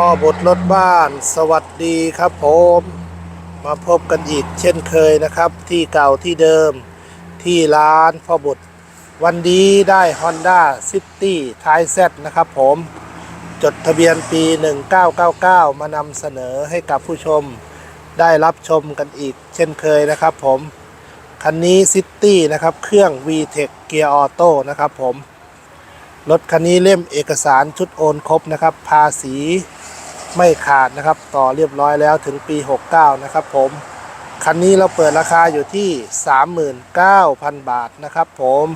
พ่อบทรถบ้าน สวัสดีครับผม มาพบกันอีกเช่นเคยนะครับ ที่เก่าที่เดิมที่ร้านพ่อบทวันนี้ได้ Honda City ท้ายแซนะครับผม จดทะเบียนปี 1999 มานำเสนอให้กับผู้ชมได้รับชมกันอีกเช่นเคยนะครับผม คันนี้ City นะครับเครื่อง VTEC เกียร์ออโต้นะครับผมรถคันนี้เล่มเอกสารชุดโอนครบนะครับ ภาษี ไม่ขาดนะครับ ต่อเรียบร้อยแล้วถึงปี 69 นะครับผม คันนี้เราเปิดราคาอยู่ที่ 39,000 บาทนะครับผม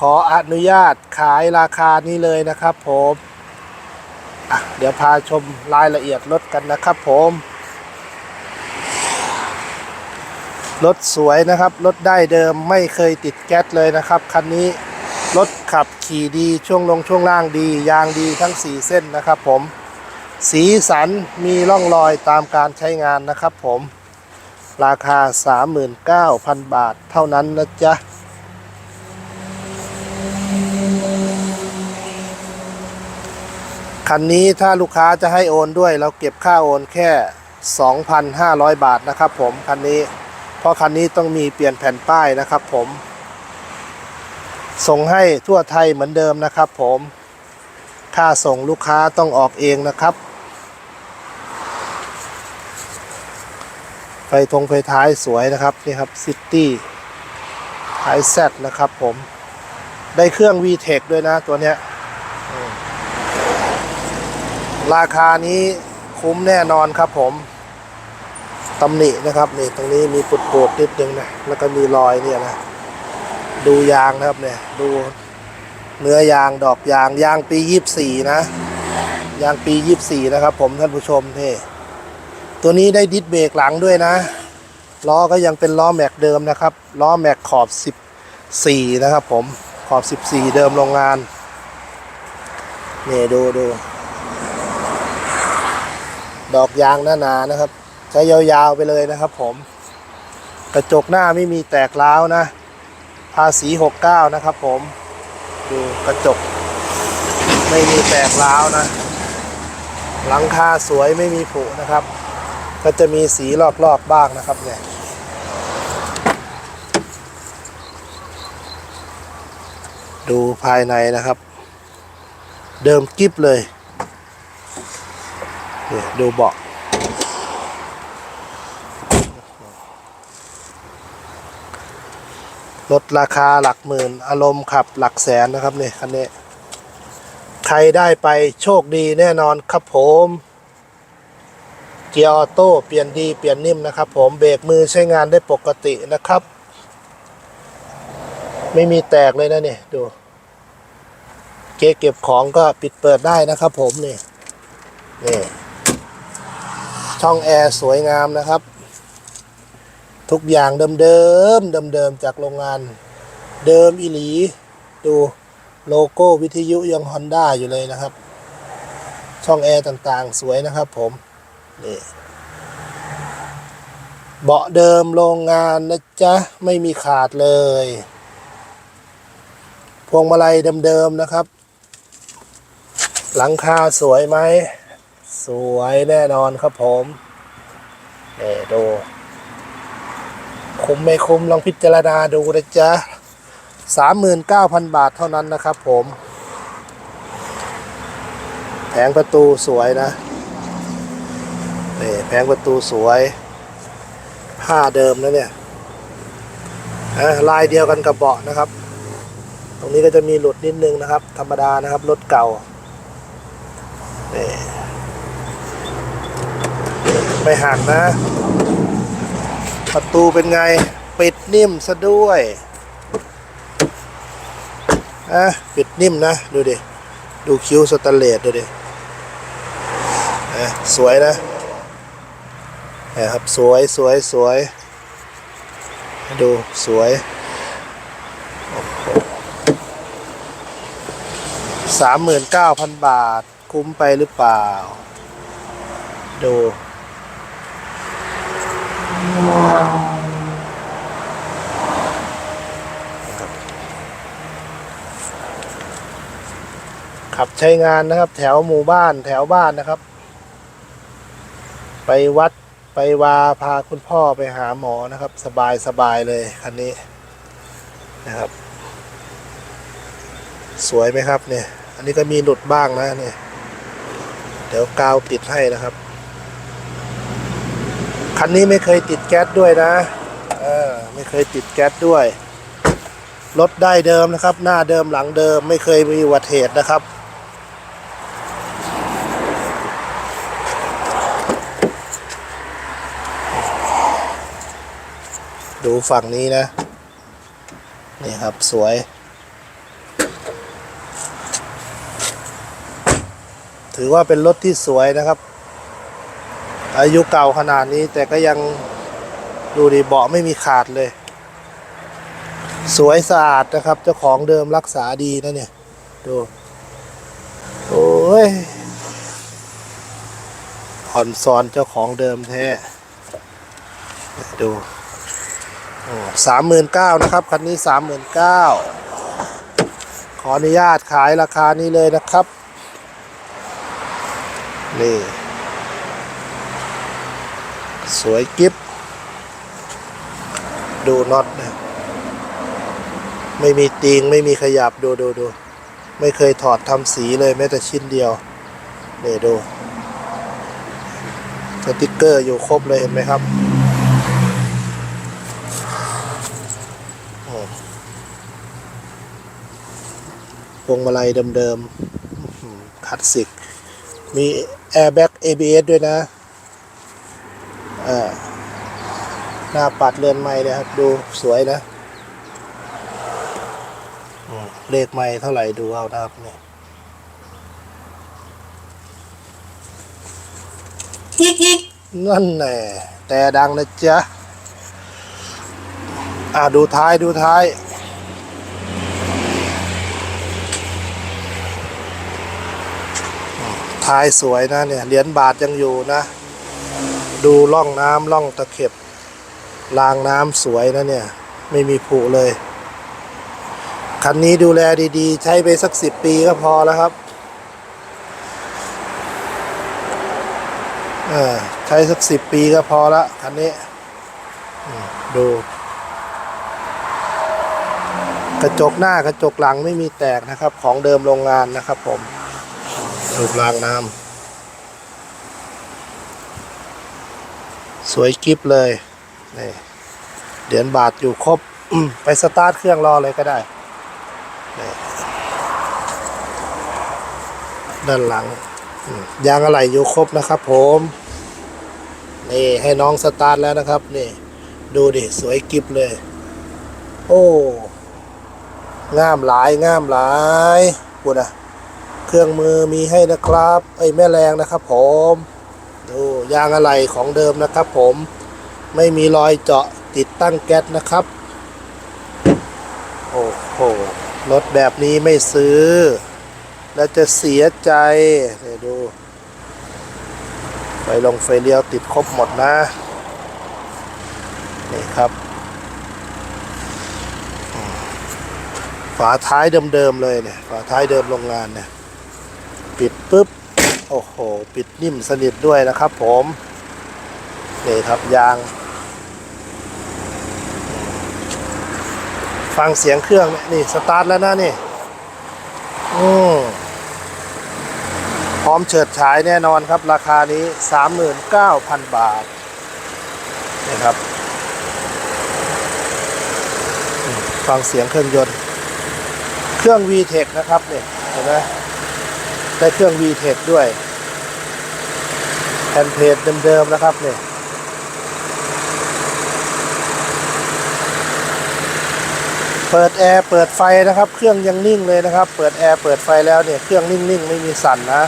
ขออนุญาตขายราคานี้เลยนะครับผมเดี๋ยวพาชมรายละเอียดรถกันนะครับผมรถสวยนะครับ รถได้เดิมไม่เคยติดแก๊สเลยนะครับ คันนี้รถขับขี่ดีช่วงลงช่วงล่างดี ยางดีทั้ง 4 เส้นนะครับผม สีสันมีร่องรอยตามการใช้งานนะครับผม ราคา 39,000 บาทเท่านั้นนะจ๊ะ คันนี้ถ้าลูกค้าจะให้โอนด้วย เราเก็บค่าโอนแค่ 2,500 บาทนะครับผม คันนี้ เพราะคันนี้ต้องมีเปลี่ยนแผ่นป้ายนะครับผม ส่งให้ทั่วไทยเหมือนเดิมนะครับผมค่าส่งลูกค้าต้องออกเองนะครับ ไฟทงไฟท้ายสวยนะครับนี่ครับซิตี้ท้ายแซนะครับผมได้เครื่อง VTEC ด้วยนะตัวเนี้ยราคานี้คุ้มแน่นอนครับผมตำหนินะครับนี่ตรงนี้มีปุดปดนิดนึงนะแล้วก็มีรอยเนี่ยนะดูยางนะครับเนี่ยดูเนื้อยางดอกยางยางปียี่สี่นะ ยางปียี่สี่นะครับผมท่านผู้ชมเท่ ตัวนี้ได้ดิสเบรกหลังด้วยนะ ล้อก็ยังเป็นล้อแม็กเดิมนะครับ ล้อแม็กขอบสิบสี่นะครับผม ขอบสิบสี่เดิมโรงงาน นี่ดูดูดอกยางหนาๆนะครับ ใช้ยาวๆไปเลยนะครับผม กระจกหน้าไม่มีแตกร้าวนะ ภาษี 69 นะครับผม ดูกระจก ไม่มีแตกร้าวนะ หลังคาสวยไม่มีผุนะครับ ก็จะมีสีลอกๆบบ้างนะครับเนี่ยดูภายในนะครับ เดิมกิฟเลยนี่ดูเบาะลดราคาหลักหมื่น อารมณ์ขับหลักแสนนะครับเนี่ยคันนี้ ใครได้ไปโชคดีแน่นอนครับผม เกียร์ออโต้เปลี่ยนดีเปลี่ยนนิ่มนะครับ ผมเบรกมือใช้งานได้ปกตินะครับ ไม่มีแตกเลยนะเนี่ยดู เก๊เก็บของก็ปิดเปิดได้นะครับ ผมนี่นี่ช่องแอร์สวยงามนะครับ ทุกอย่างเดิมๆเดิมๆจากโรงงาน เดิมอีหลี ดูโลโก้วิทยุยังฮอนด้าอยู่เลยนะครับ ช่องแอร์ต่างๆ สวยนะครับผม นี่เบาะเดิมโรงงานนะจ๊ะ ไม่มีขาดเลย พวงมาลัยเดิมๆนะครับ หลังคาสวยไหม สวยแน่นอนครับผมนี่ดู คุ้มไม่คุ้มลองพิจารณาดูนะจ๊ะสามหมื่นเก้าพันบาทเท่านั้นนะครับผม แผงประตูสวยนะ นี่แผงประตูสวย ผ้าเดิมนะเนี่ยลายเดียวกันกับเบาะนะครับ ตรงนี้ก็จะมีหลุดนิดนึงนะครับ ธรรมดานะครับรถเก่านี่ไม่หักนะ ประตูเป็นไง ปิดนิ่มซะด้วยอะปิดนิ่มนะ ดูดิ ดูคิ้วสแตนเลสดูดิสวยนะ นะครับสวยสวยสวยดูสวยสามหมื่นเก้าพันบาท คุ้มไปหรือเปล่า ดูขับใช้งานนะครับ แถวหมู่บ้านแถวบ้านนะครับ ไปวัด ไปวาพาคุณพ่อไปหาหมอนะครับ สบายสบายเลยคันนี้นะครับ สวยไหมครับเนี่ย อันนี้ก็มีหลุดบ้างนะเนี่ยเดี๋ยวกาวติดให้นะครับ คันนี้ไม่เคยติดแก๊สด้วยนะเออไม่เคยติดแก๊สด้วยรถได้เดิมนะครับ หน้าเดิมหลังเดิมไม่เคยมีอุบัติเหตุนะครับ ดูฝั่งนี้นะ นี่ครับสวย ถือว่าเป็นรถที่สวยนะครับ อายุเก่าขนาดนี้แต่ก็ยังดูดีเบาะไม่มีขาดเลย สวยสะอาดนะครับ เจ้าของเดิมรักษาดีนะเนี่ย ดู โอ้ยผ่อนซอนเจ้าของเดิมแท้ ดู สามหมื่นเก้านะครับคันนี้สามหมื่นเก้าขออนุญาตขายราคานี้เลยนะครับนี่สวยกิฟดูน็อตนะไม่มีตีงไม่มีขยับดูดูดูไม่เคยถอดทำสีเลยแม้แต่ชิ้นเดียวนี่ดูสติกเกอร์อยู่ครบเลยเห็นไหมครับ พวงมาลัยเดิมๆคลาสสิก มีแอร์แบ็ก ABS ด้วยนะหน้าปัดเรือนไม้เลยครับ ดูสวยนะเลขไม้เท่าไหร่ดูเอานะครับเนี่ยนั่นแน่แต่ดังนะจ๊ะอ่าดูท้ายดูท้าย ท้ายสวยนะเนี่ยเหรียญบาทยังอยู่นะ ดูล่องน้ำล่องตะเข็บรางน้ำสวยนะเนี่ย ไม่มีผุเลย คันนี้ดูแลดีๆ ใช้ไปสักสิบปีก็พอแล้วครับเออใช้สักสิบปีก็พอละคันนี้ดู กระจกหน้ากระจกหลังไม่มีแตกนะครับ ของเดิมโรงงานนะครับผม รูปรางน้ำสวยกิฟเลยนี่เหรียญบาทอยู่ครบไปสตาร์ทเครื่องรอเลยก็ได้นี่ด้านหลัง ยางอะไหล่อยู่ครบนะครับผม นี่ให้น้องสตาร์ทแล้วนะครับ นี่ ดูดิ สวยกิฟเลย โอ้ งามหลาย งามหลายพูดอะ เครื่องมือมีให้นะครับไอ้แม่แรงนะครับ ผมดูยางอะไหล่ของเดิมนะครับ ผมไม่มีรอยเจาะติดตั้งแก๊สนะครับโอ้โหรถแบบนี้ไม่ซื้อ แล้วจะเสียใจนี่ดูไฟลงไฟเลี้ยวติดครบหมดนะ นี่ครับ ฝาท้ายเดิมๆเลยเนี่ย ฝาท้ายเดิมโรงงานเนี่ย ปิดปุ๊บ โอ้โห ปิดนิ่มสนิทด้วยนะครับผม นี่ครับยาง ฟังเสียงเครื่องเนี่ยนี่สตาร์ทแล้วนะนี่ อืมพร้อมเฉิดฉายแน่นอนครับ ราคานี้ 39,000 บาทนี่ครับฟังเสียงเครื่องยนต์ เครื่อง VTEC นะครับเนี่ยเห็นไหม ได้เครื่อง VTEC ด้วยแผ่นเพจเดิมๆนะครับเนี่ยเปิดแอร์เปิดไฟนะครับ เครื่องยังนิ่งเลยนะครับ เปิดแอร์เปิดไฟแล้วเนี่ยเครื่องนิ่งๆ ไม่มีสั่นนะ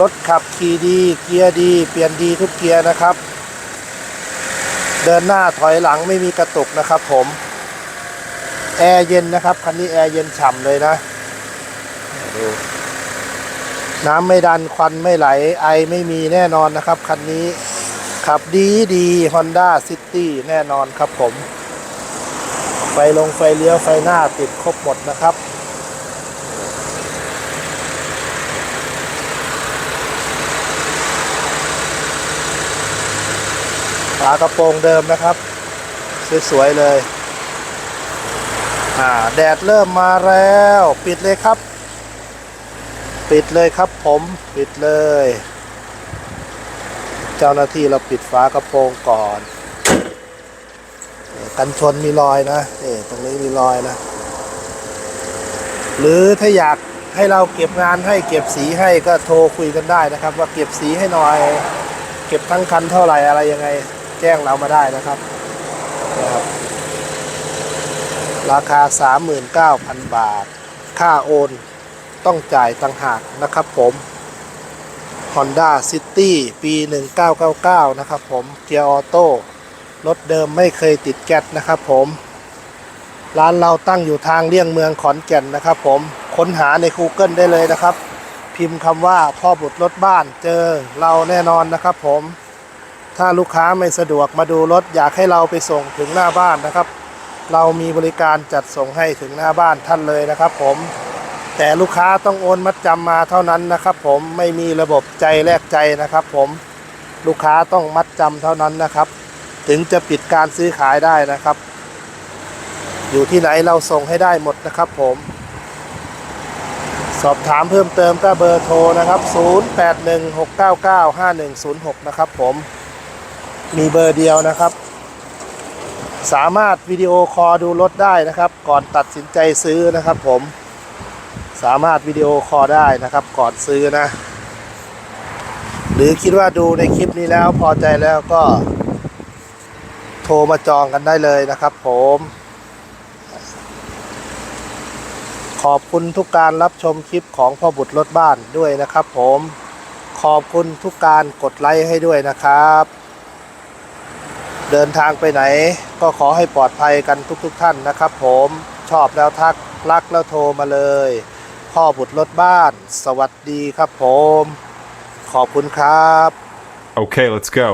รถขับขี่ดี เกียร์ดี เปลี่ยนดีทุกเกียร์นะครับ เดินหน้าถอยหลังไม่มีกระตุกนะครับผมแอร์เย็นนะครับคันนี้แอร์เย็นฉ่ำเลยนะดู น้ำไม่ดันควันไม่ไหลไอไม่มีแน่นอนนะครับ คันนี้ขับดีดี Honda City แน่นอนครับผม ไฟลงไฟเลี้ยวไฟหน้าติดครบหมดนะครับ ฝากระโปรงเดิมนะครับ สวย ๆ เลย อ่า แดดเริ่มมาแล้ว ปิดเลยครับ ปิดเลยครับผมปิดเลย เจ้าหน้าที่เราปิดฝากระโปรงก่อนกันชนมีรอยนะนี่ตรงนี้มีรอยนะ หรือถ้าอยากให้เราเก็บงานให้เก็บสีให้ก็โทรคุยกันได้นะครับ ว่าเก็บสีให้หน่อย เก็บทั้งคันเท่าไหร่อะไรยังไง แจ้งเรามาได้นะครับนะครับ ราคา 39,000 บาท ค่าโอน ต้องจ่ายต่างหากนะครับผม Honda City ปี 1999 นะครับผมเกียร์ออโต้รถเดิมไม่เคยติดแก๊สนะครับผม ร้านเราตั้งอยู่ทางเลี่ยงเมืองขอนแก่นนะครับผม ค้นหาใน Google ได้เลยนะครับ พิมพ์คำว่าพ่อบุตรรถบ้านเจอเราแน่นอนนะครับผม ถ้าลูกค้าไม่สะดวกมาดูรถอยากให้เราไปส่งถึงหน้าบ้านนะครับ เรามีบริการจัดส่งให้ถึงหน้าบ้านท่านเลยนะครับผม แต่ลูกค้าต้องโอนมัดจำมาเท่านั้นนะครับผมไม่มีระบบใจแลกใจนะครับผมลูกค้าต้องมัดจำเท่านั้นนะครับ ถึงจะปิดการซื้อขายได้นะครับ อยู่ที่ไหนเราส่งให้ได้หมดนะครับผม สอบถามเพิ่มเติมก็เบอร์โทรนะครับ 0816995106 นะครับผมมีเบอร์เดียวนะครับ สามารถวิดีโอคอลดูรถได้นะครับ ก่อนตัดสินใจซื้อนะครับผม สามารถวิดีโอคอลได้นะครับก่อนซื้อนะ หรือคิดว่าดูในคลิปนี้แล้วพอใจแล้วก็ โทรมาจองกันได้เลยนะครับผม ขอบคุณทุกการรับชมคลิปของพ่อบุตรรถบ้านด้วยนะครับผมขอบคุณทุกการกดไลค์ให้ด้วยนะครับ เดินทางไปไหนก็ขอให้ปลอดภัยกันทุกๆทท่านนะครับผมชอบแล้วทักรักแล้วโทรมาเลย พ่อบุตรรถบ้าน สวัสดีครับผม ขอบคุณครับ Okay, let's go.